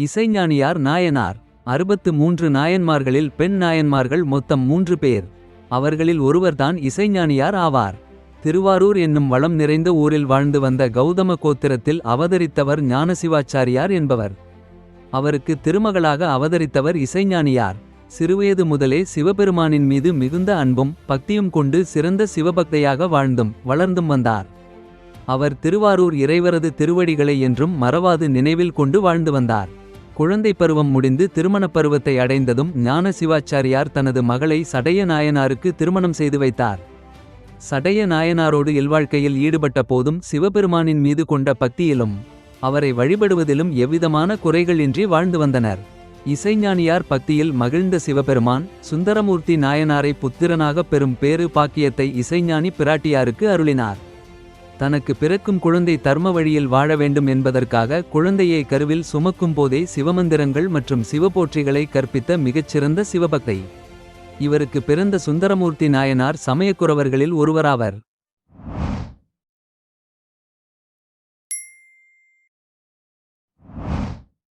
இசைஞானியார் நாயனார். அறுபத்து மூன்று நாயன்மார்களில் பெண் நாயன்மார்கள் மொத்தம் மூன்று பேர். அவர்களில் ஒருவர்தான் இசைஞானியார் ஆவார். திருவாரூர் என்னும் வளம் நிறைந்த ஊரில் வாழ்ந்து வந்த கௌதம கோத்திரத்தில் அவதரித்தவர் ஞானசிவாச்சாரியார் என்பவர். அவருக்கு திருமகளாக அவதரித்தவர் இசைஞானியார். சிறுவயது முதலே சிவபெருமானின் மீது மிகுந்த அன்பும் பக்தியும் கொண்டு சிறந்த சிவபக்தையாக வாழ்ந்தும் வளர்ந்தும் வந்தார். அவர் திருவாரூர் இறைவரது திருவடிகளை என்றும் மறவாது நினைவில் கொண்டு வாழ்ந்து வந்தார். குழந்தை பருவம் முடிந்து திருமணப் பருவத்தை அடைந்ததும் ஞான சிவாச்சாரியார் தனது மகளை சடைய நாயனாருக்கு திருமணம் செய்து வைத்தார். சடைய நாயனாரோடு இல்வாழ்க்கையில் ஈடுபட்ட போதும் சிவபெருமானின் மீது கொண்ட பக்தியிலும் அவரை வழிபடுவதிலும் எவ்விதமான குறைகளின்றி வாழ்ந்து வந்தனர். இசைஞானியார் பக்தியில் மகிழ்ந்த சிவபெருமான் சுந்தரமூர்த்தி நாயனாரை புத்திரனாகப் பெறும் பேறு பாக்கியத்தை இசைஞானி பிராட்டியாருக்கு அருளினார். தனக்கு பிறக்கும் குழந்தை தர்ம வழியில் வாழ வேண்டும் என்பதற்காக குழந்தையை கருவில் சுமக்கும் போதே சிவமந்திரங்கள் மற்றும் சிவபோற்றிகளை கற்பித்த மிகச்சிறந்த சிவபக்தை. இவருக்கு பிறந்த சுந்தரமூர்த்தி நாயனார் சமயக்குறவர்களில் ஒருவராவர்.